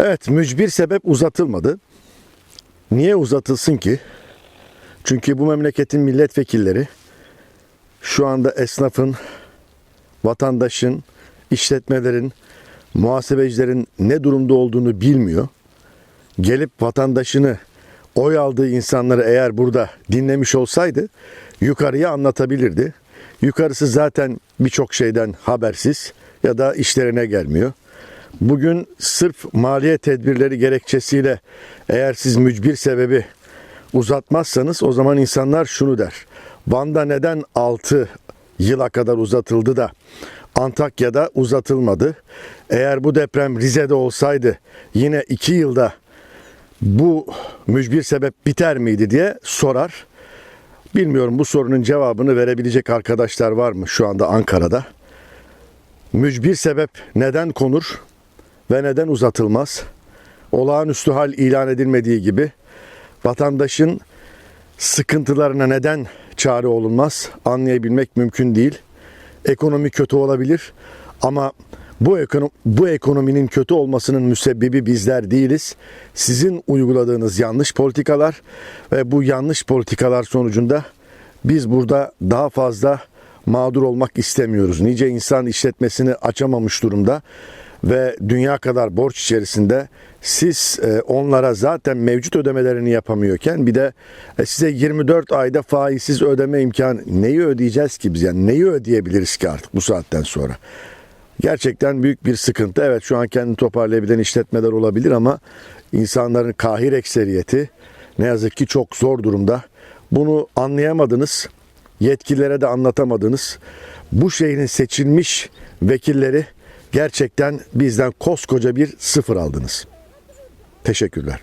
Evet, mücbir sebep uzatılmadı. Niye uzatılsın ki? Çünkü bu memleketin milletvekilleri şu anda esnafın, vatandaşın, işletmelerin, muhasebecilerin ne durumda olduğunu bilmiyor. Gelip vatandaşını, oy aldığı insanları eğer burada dinlemiş olsaydı yukarıya anlatabilirdi. Yukarısı zaten birçok şeyden habersiz ya da işlerine gelmiyor. Bugün sırf maliye tedbirleri gerekçesiyle eğer siz mücbir sebebi uzatmazsanız o zaman insanlar şunu der. Van'da neden 6 yıla kadar uzatıldı da Antakya'da uzatılmadı? Eğer bu deprem Rize'de olsaydı yine 2 yılda bu mücbir sebep biter miydi diye sorar. Bilmiyorum bu sorunun cevabını verebilecek arkadaşlar var mı şu anda Ankara'da? Mücbir sebep neden konur ve neden uzatılmaz? Olağanüstü hal ilan edilmediği gibi vatandaşın sıkıntılarına neden çare olunmaz anlayabilmek mümkün değil. Ekonomi kötü olabilir ama bu, ekonom bu ekonominin kötü olmasının müsebbibi bizler değiliz. Sizin uyguladığınız yanlış politikalar ve bu yanlış politikalar sonucunda biz burada daha fazla mağdur olmak istemiyoruz. Nice insan işletmesini açamamış durumda ve dünya kadar borç içerisinde siz e, onlara zaten mevcut ödemelerini yapamıyorken bir de e, size 24 ayda faizsiz ödeme imkanı neyi ödeyeceğiz ki biz yani neyi ödeyebiliriz ki artık bu saatten sonra? Gerçekten büyük bir sıkıntı. Evet şu an kendini toparlayabilen işletmeler olabilir ama insanların kahir ekseriyeti ne yazık ki çok zor durumda. Bunu anlayamadınız, yetkililere de anlatamadınız. Bu şehrin seçilmiş vekilleri gerçekten bizden koskoca bir sıfır aldınız. Teşekkürler.